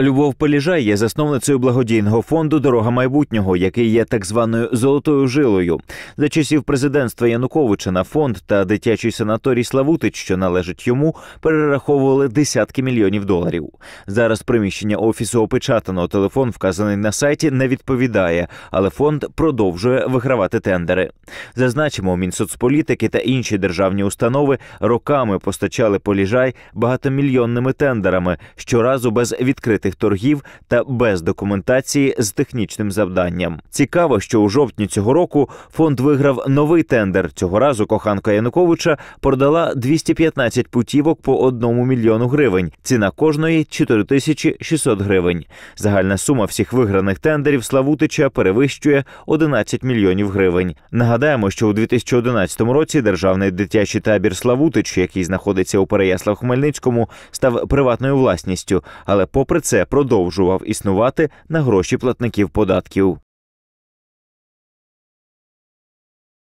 Любов Поліжай є засновницею благодійного фонду Дорога майбутнього, який є так званою золотою жилою. За часів президентства Януковича на фонд та дитячий санаторій Славутич, що належить йому, перераховували десятки мільйонів доларів. Зараз приміщення офісу опечатано. Телефон, вказаний на сайті, не відповідає, але фонд продовжує вигравати тендери. Зазначимо, Мінсоцполітики та інші державні установи роками постачали Поліжай багатомільйонними тендерами, щоразу без відкритих торгів та без документації з технічним завданням. Цікаво, що у жовтні цього року фонд виграв новий тендер. Цього разу коханка Януковича продала 215 путівок по одному мільйону гривень. Ціна кожної 4600 гривень. Загальна сума всіх виграних тендерів Славутича перевищує 11 мільйонів гривень. Нагадаємо, що у 2011 році державний дитячий табір Славутич, який знаходиться у Переяслав-Хмельницькому, став приватною власністю, але попри це продовжував існувати на гроші платників податків.